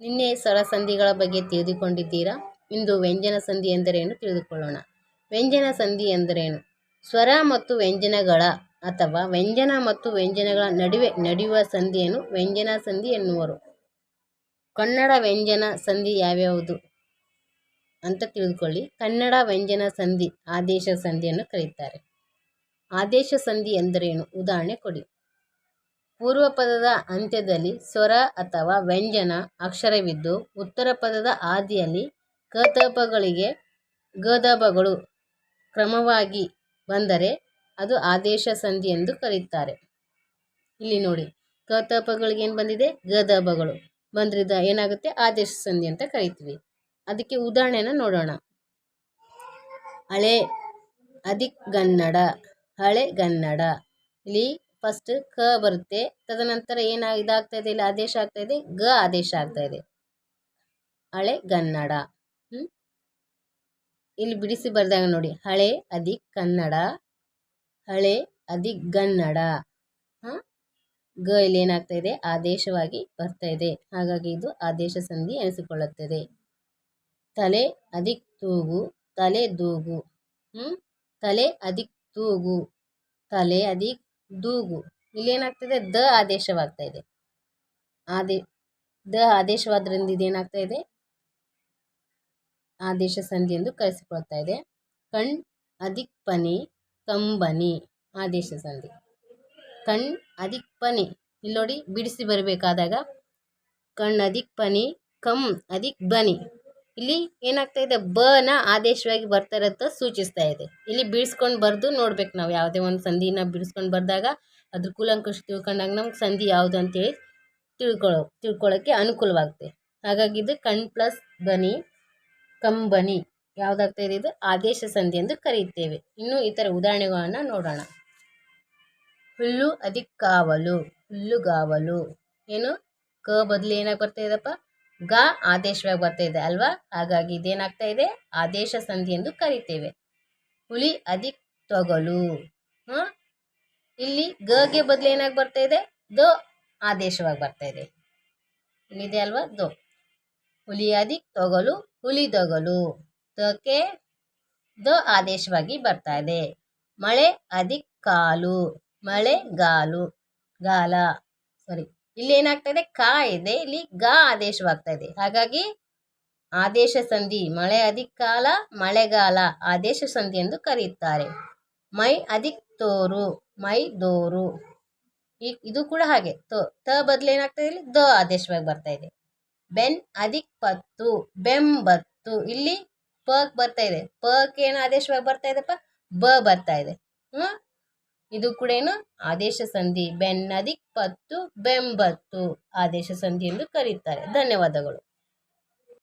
ನಿನ್ನೆ ಸ್ವರ ಸಂಧಿಗಳ ಬಗ್ಗೆ ತಿಳಿದುಕೊಂಡಿದ್ದೀರಾ? ಇಂದು ವ್ಯಂಜನ ಸಂಧಿ ಎಂದರೇನು ತಿಳಿದುಕೊಳ್ಳೋಣ. ವ್ಯಂಜನ ಸಂಧಿ ಎಂದರೇನು? ಸ್ವರ ಮತ್ತು ವ್ಯಂಜನಗಳ ಅಥವಾ ವ್ಯಂಜನ ಮತ್ತು ವ್ಯಂಜನಗಳ ನಡುವೆ ನಡೆಯುವ ಸಂಧಿಯನ್ನು ವ್ಯಂಜನ ಸಂಧಿ ಎನ್ನುವರು. ಕನ್ನಡ ವ್ಯಂಜನ ಸಂಧಿ ಯಾವ್ಯಾವುದು ಅಂತ ತಿಳಿದುಕೊಳ್ಳಿ. ಕನ್ನಡ ವ್ಯಂಜನ ಸಂಧಿ ಆದೇಶ ಸಂಧಿಯನ್ನು ಕರೆಯುತ್ತಾರೆ ಆದೇಶ ಸಂಧಿ ಎಂದರೇನು? ಉದಾಹರಣೆ ಕೊಡಿ. ಪೂರ್ವ ಪದದ ಅಂತ್ಯದಲ್ಲಿ ಸ್ವರ ಅಥವಾ ವ್ಯಂಜನ ಅಕ್ಷರವಿದ್ದು, ಉತ್ತರ ಪದದ ಆದಿಯಲ್ಲಿ ಕತಪಗಳಿಗೆ ಗದಬಗಳು ಕ್ರಮವಾಗಿ ಬಂದರೆ ಅದು ಆದೇಶ ಸಂಧಿ ಎಂದು ಕರೆಯುತ್ತಾರೆ ಇಲ್ಲಿ ನೋಡಿ ಕತಪಗಳಿಗೆ ಏನು ಬಂದಿದೆ? ಗದಬಗಳು. ಬಂದ್ರಿದ ಏನಾಗುತ್ತೆ? ಆದೇಶ ಸಂಧಿ ಅಂತ ಕರಿತೀವಿ. ಅದಕ್ಕೆ ಉದಾಹರಣೆನ ನೋಡೋಣ. ಹಳೆ ಅಧಿಗನ್ನಡ ಹಳೆಗನ್ನಡ ಇಲ್ಲಿ ಫಸ್ಟ್ ಕ ಬರುತ್ತೆ. ತದನಂತರ ಏನ ಇದಾಗ್ತಾ ಇದೆ? ಇಲ್ಲಿ ಆದೇಶ ಆಗ್ತಾ ಇದೆ. ಗ ಆದೇಶ ಆಗ್ತಾ ಇದೆ. ಹಳೆ ಕನ್ನಡ. ಇಲ್ಲಿ ಬಿಡಿಸಿ ಬರ್ದಾಗ ನೋಡಿ. ಹಳೆ ಅದಿ ಕನ್ನಡ. ಹಳೆ ಅಧಿಗನ್ನಡ ಹಾಂ? ಗ ಇಲ್ಲಿ ಏನಾಗ್ತಾ ಇದೆ? ಆದೇಶವಾಗಿ ಬರ್ತಾ ಇದೆ. ಹಾಗಾಗಿ ಇದು ಆದೇಶ ಸಂಧಿ ಎನಿಸಿಕೊಳ್ಳುತ್ತದೆ. ತಲೆ ಅದಿಕ್ ತೂಗು. ತಲೆ ದೂಗು. ಹ್ಞೂ ತಲೆ ಅದಿಕ್ ತೂಗು. ತಲೆ ಅಧಿಕ್ ದೂಗು. ಇಲ್ಲಿ ಏನಾಗ್ತಿದೆ ದ ಆದೇಶವಾಗ್ತಾ ಇದೆ. ಆದೇ, ದ ಆದೇಶವಾದ್ರಿಂದ ಇದೇನಾಗ್ತಾ ಇದೆ? ಆದೇಶ ಸಂಧಿ ಎಂದು ಕರೆಸಿಕೊಳ್ತಾ ಇದೆ. ಕಣ್, ಅಧಿಕ್ಪನಿ, ಕಂಬನಿ, ಆದೇಶ ಸಂಧಿ. ಕಣ್, ಅಧಿಕ್ಪನಿ. ಇಲ್ಲಿ ನೋಡಿ ಬಿಡಿಸಿ ಬರಬೇಕಾದಾಗ ಕಣ್ ಅಧಿಕ್ ಪನಿ ಕಂ ಅಧಿಕ್ ಬನಿ ಇಲ್ಲಿ ಏನಾಗ್ತಾ ಇದೆ? ಬ ನ ಆದೇಶವಾಗಿ ಬರ್ತಾ ಇರೋದು ಸೂಚಿಸ್ತಾ ಇದೆ. ಇಲ್ಲಿ ಬಿಡಿಸ್ಕೊಂಡು ಬರೆದು ನೋಡ್ಬೇಕು ನಾವು ಯಾವುದೇ ಒಂದು ಸಂಧಿನ ಬಿಡಿಸ್ಕೊಂಡು ಬರೆದಾಗ ಅದ್ರ ಕೂಲಂಕುಶ ತಿಳ್ಕೊಂಡಾಗ ನಮ್ಗೆ ಸಂಧಿ ಯಾವುದು ಅಂತೇಳಿ ತಿಳ್ಕೊಳ್ಳೋ ತಿಳ್ಕೊಳ್ಳೋಕ್ಕೆ ಅನುಕೂಲವಾಗುತ್ತೆ. ಹಾಗಾಗಿ ಇದು ಕಣ್ ಪ್ಲಸ್ ಬನಿ ಕಂಬನಿ ಯಾವುದಾಗ್ತಾ ಇದೆ ಇದು? ಆದೇಶ ಸಂಧಿ ಎಂದು ಕರೆಯುತ್ತೇವೆ ಇನ್ನು ಇತರ ಉದಾಹರಣೆಗಳನ್ನು ನೋಡೋಣ. ಹುಲ್ಲು ಅಧಿಕಾವಲು ಹುಲ್ಲುಗಾವಲು ಏನು? ಕ ಬದಲು ಏನಾಗಿ ಬರ್ತಾ ಇದೆಪ್ಪ? ಗ ಆದೇಶವಾಗಿ ಬರ್ತಾ ಇದೆ ಅಲ್ವಾ? ಹಾಗಾಗಿ ಇದೇನಾಗ್ತಾ ಇದೆ? ಆದೇಶ ಸಂಧಿ ಎಂದು ಕರಿತೇವೆ. ಹುಲಿ ಅಧಿಕ್ ತೊಗಲು ಹಾಂ ಇಲ್ಲಿ ಗಗೆ ಬದಲು ಏನಾಗಿ ಬರ್ತಾ ಇದೆ? ದ ಆದೇಶವಾಗಿ ಬರ್ತಾ ಇದೆ. ಇಲ್ಲಿದೆ ಅಲ್ವಾ? ದೊ. ಹುಲಿ ಅಧಿಕ್ ತೊಗಲು ಹುಲಿ ತೊಗಲು ತಕ್ಕೆ ದ ಆದೇಶವಾಗಿ ಬರ್ತಾ ಇದೆ. ಮಳೆ ಅಧಿಕ್ ಕಾಲು ಮಳೆಗಾಲು ಗಾಲ ಸಾರಿ ಇಲ್ಲಿ ಏನಾಗ್ತಾ ಇದೆ? ಕಾ ಇದೆ. ಇಲ್ಲಿ ಗ ಆದೇಶವಾಗ್ತಾ ಇದೆ. ಹಾಗಾಗಿ ಆದೇಶ ಸಂಧಿ, ಮಳೆ ಅಧಿಕಾಲ ಕಾಲ ಮಳೆಗಾಲ ಆದೇಶ ಸಂಧಿ ಎಂದು ಕರೆಯುತ್ತಾರೆ. ಮೈ ಅಧಿಕ್ ತೋರು, ಮೈ ದೋರು. ಈ, ಇದು ಕೂಡ ಹಾಗೆ. ತೋ, ತ ಬದಲು ಏನಾಗ್ತಾಯಿದೆ ಇಲ್ಲಿ ದ ಆದೇಶವಾಗಿ ಬರ್ತಾ ಇದೆ. ಬೆನ್ ಅಧಿಕ್ ಪತ್ತು ಬೆಂಬತ್ತು ಇಲ್ಲಿ ಪಕ್ ಬರ್ತಾ ಇದೆ. ಪಕ್ ಏನು ಆದೇಶವಾಗಿ ಬರ್ತಾ ಇದೆಪ್ಪ? ಬ ಬರ್ತಾ ಇದೆ. ಹ್ಞೂ ಇದು ಕೂಡ ಏನು? ಆದೇಶ ಸಂಧಿ. ಬೆನ್ನದಿಕ್ ಪತ್ತು ಬೆಂಬತ್ತು. ಆದೇಶ ಸಂಧಿ ಎಂದು ಕರೀತಾರೆ. ಧನ್ಯವಾದಗಳು.